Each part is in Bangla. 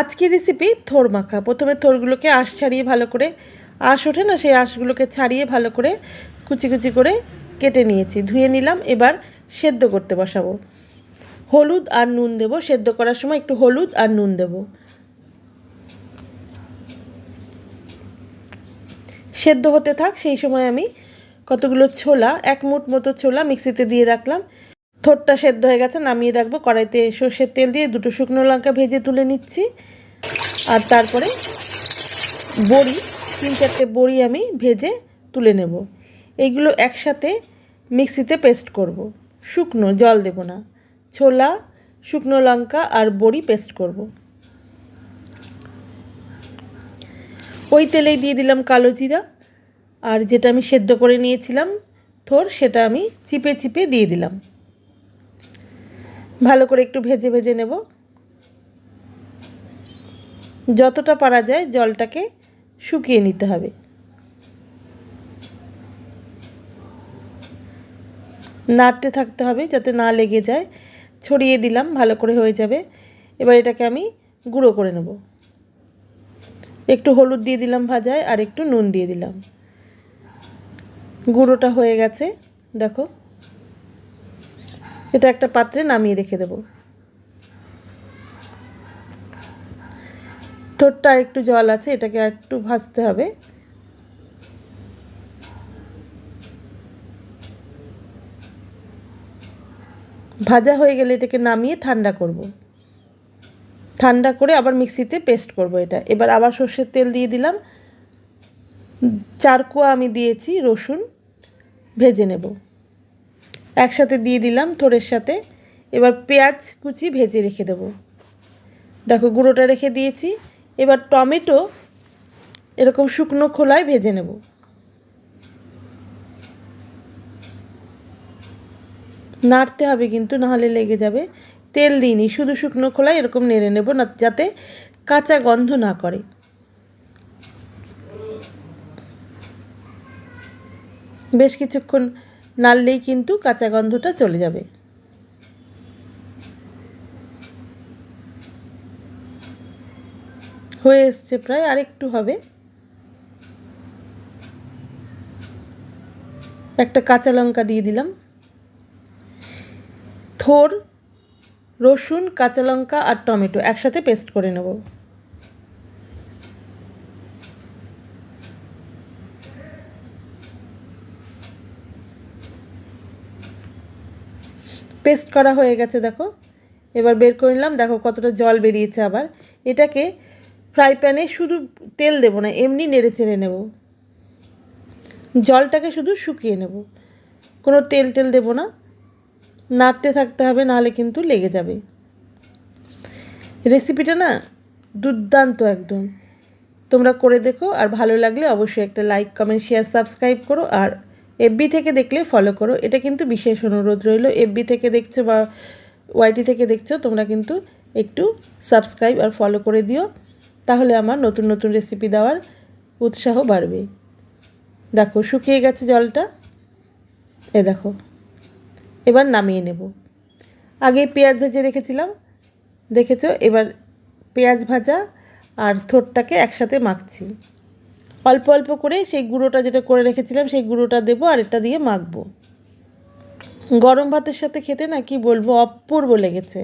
আজকের রেসিপি থোর মাখা। প্রথমে থোরগুলোকে আঁশ ছাড়িয়ে ভালো করে আঁশ ওঠে না, সেই আঁশগুলোকে ছাড়িয়ে ভালো করে কুচি কুচি করে কেটে নিয়েছি। ধুয়ে নিলাম, এবার সেদ্ধ করতে বসাবো। হলুদ আর নুন দেব। সেদ্ধ করার সময় একটু হলুদ আর নুন দেব। সেদ্ধ হতে থাক, সেই সময় আমি কতগুলো ছোলা, এক মুঠ মতো ছোলা মিক্সিতে দিয়ে রাখলাম। থোরটা সেদ্ধ হয়ে গেছে, নামিয়ে রাখব। কড়াইতে সর্ষের তেল দিয়ে দুটো শুকনো লঙ্কা ভেজে তুলে নিচ্ছি। আর তারপরে বড়ি, তিন চারটে বড়ি আমি ভেজে তুলে নেব। এইগুলো একসাথে মিক্সিতে পেস্ট করব। শুকনো জল দেব না। ছোলা, শুকনো লঙ্কা আর বড়ি পেস্ট করব। ওই তেলেই দিয়ে দিলাম কালো জিরা। আর যেটা আমি সেদ্ধ করে নিয়েছিলাম থোর, সেটা আমি চিপে চিপে দিয়ে দিলাম। ভালো করে একটু ভেজে ভেজে নেব। যতটা পারা যায় জলটাকে শুকিয়ে নিতে হবে। নাড়তে থাকতে হবে যাতে না লেগে যায়। ছড়িয়ে দিলাম, ভালো করে হয়ে যাবে। এবার এটাকে আমি গুঁড়ো করে নেব। একটু হলুদ দিয়ে দিলাম ভাজায় আর একটু নুন দিয়ে দিলাম। গুঁড়োটা হয়ে গেছে, দেখো। এটা একটা পাত্রে নামিয়ে রেখে দেব। থোরটা একটু জল আছে, এটাকে একটু ভাজতে হবে। ভাজা হয়ে গেলে এটাকে নামিয়ে ঠান্ডা করব। ঠান্ডা করে আবার মিক্সিতে পেস্ট করব এটা। এবার আবার সর্ষের তেল দিয়ে দিলাম। চার কোয়া আমি দিয়েছি রসুন, ভেজে নেব। একসাথে দিয়ে দিলাম থোড়ের সাথে। এবার পেঁয়াজ কুচি ভেজে রেখে দেব। দেখো গুঁড়োটা রেখে দিয়েছি। এবার টমেটো এরকম শুকনো খোলায় ভেজে নেব। নাড়তে হবে কিন্তু, নাহলে লেগে যাবে। তেল দিইনি, শুধু শুকনো খোলায় এরকম নেড়ে নেব না, যাতে কাঁচা গন্ধ না করে। বেশ কিছুক্ষণ নাড়লেই কিন্তু কাঁচা গন্ধটা চলে যাবে। হয়ে এসছে প্রায় আরেকটু হবে। একটা কাঁচা লঙ্কা দিয়ে দিলাম। থোর, রসুন, কাঁচা লঙ্কা আর টমেটো একসাথে পেস্ট করে নেব। পেস্ট করা হয়ে গেছে, দেখো। এবার বের করে নিলাম, দেখো কতটা জল বেরিয়েছে আবার। এটাকে ফ্রাই প্যানে শুধু তেল দেবো না, এমনি নেড়ে চেড়ে নেব। জলটাকে শুধু শুকিয়ে নেব। কোনো তেল টেল দেবো না। নাড়তে থাকতে হবে, নাহলে কিন্তু লেগে যাবে। রেসিপিটা না দুর্দান্ত একদম। তোমরা করে দেখো, আর ভালো লাগলে অবশ্যই একটা লাইক, কমেন্ট, শেয়ার, সাবস্ক্রাইব করো, আর এফবি থেকে দেখলে ফলো করো। এটা কিন্তু বিশেষ অনুরোধ রইল। এফবি থেকে দেখছ বা ওয়াইটি থেকে দেখছ, তোমরা কিন্তু একটু সাবস্ক্রাইব আর ফলো করে দিও। তাহলে আমার নতুন নতুন রেসিপি দেওয়ার উৎসাহ বাড়বে। দেখো, শুকিয়ে গেছে জলটা। এ দেখো, এবার নামিয়ে নেব। আগে পেঁয়াজ ভেজে রেখেছিলাম। দেখেছ? এবার পেঁয়াজ ভাজা আর থোরটাকে একসাথে মাখছি। অল্প অল্প করে সেই গুঁড়োটা যেটা করে রেখেছিলাম, সেই গুঁড়োটা দেবো আর এটা দিয়ে মাখবো। গরম ভাতের সাথে খেতে না কি বলব, অপূর্ব লেগেছে।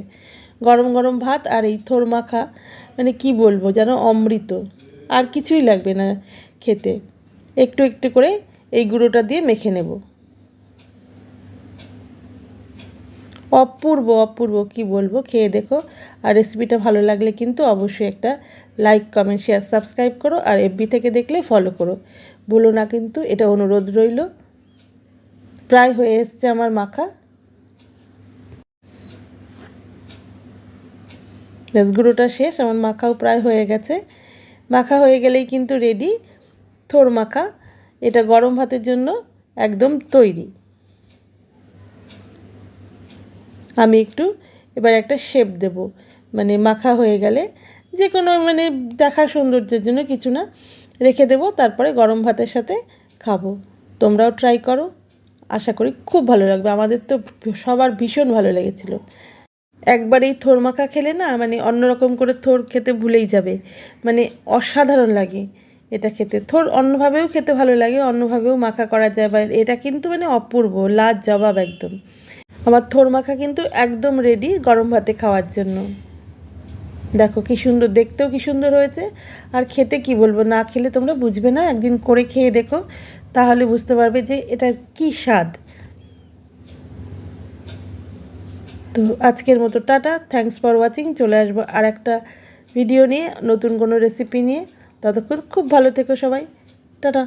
গরম গরম ভাত আর এই থোর মাখা মানে কি বলব যেন অমৃত। আর কিছুই লাগবে না খেতে। একটু একটু করে এই গুঁড়োটা দিয়ে মেখে নেব। অপূর্ব অপূর্ব, কি বলব? খেয়ে দেখো। আর রেসিপিটা ভালো লাগলে কিন্তু অবশ্যই একটা লাইক কমেন্ট শেয়ার সাবস্ক্রাইব করো আর এফবি থেকে দেখলে ফলো করো। বলো না কিন্তু, এটা অনুরোধ রইল। প্রায় হয়ে এসছে আমার মাখা। গুঁড়োটা শেষ। আমার মাখাও প্রায় হয়ে গেছে। মাখা হয়ে গেলেই কিন্তু রেডি থোর মাখা। এটা গরম ভাতের জন্য একদম তৈরি। আমি একটু এবার একটা শেপ দেব। মানে মাখা হয়ে গেলে যে কোনো মানে দেখার সৌন্দর্যের জন্য কিছু না, রেখে দেবো, তারপরে গরম ভাতের সাথে খাব। তোমরাও ট্রাই করো। আশা করি খুব ভালো লাগবে। আমাদের তো সবার ভীষণ ভালো লেগেছিলো। একবার এই থোর মাখা খেলে না মানে অন্যরকম করে থোর খেতে ভুলেই যাবে। মানে অসাধারণ লাগে এটা খেতে। থোর অন্যভাবেও খেতে ভালো লাগে, অন্যভাবেও মাখা করা যায়, বা এটা কিন্তু মানে অপূর্ব লাজ জবাব একদম। আমার থোর মাখা কিন্তু একদম রেডি গরম ভাতে খাওয়ার জন্য। দেখো কি সুন্দর, দেখতেও কি সুন্দর হয়েছে। আর খেতে কি বলব, না খেলে তোমরা বুঝবে না, একদিন করে খেয়ে দেখো। তাহলে বুঝতে পারবে যে এটা কি স্বাদ। তো আজকের মতো টাটা থ্যাঙ্কস ফর ওয়াচিং চলে আসব আর একটা ভিডিও নিয়ে, নতুন কোনো রেসিপি নিয়ে। ততক্ষণ খুব ভালো থেকো সবাই। টাটা।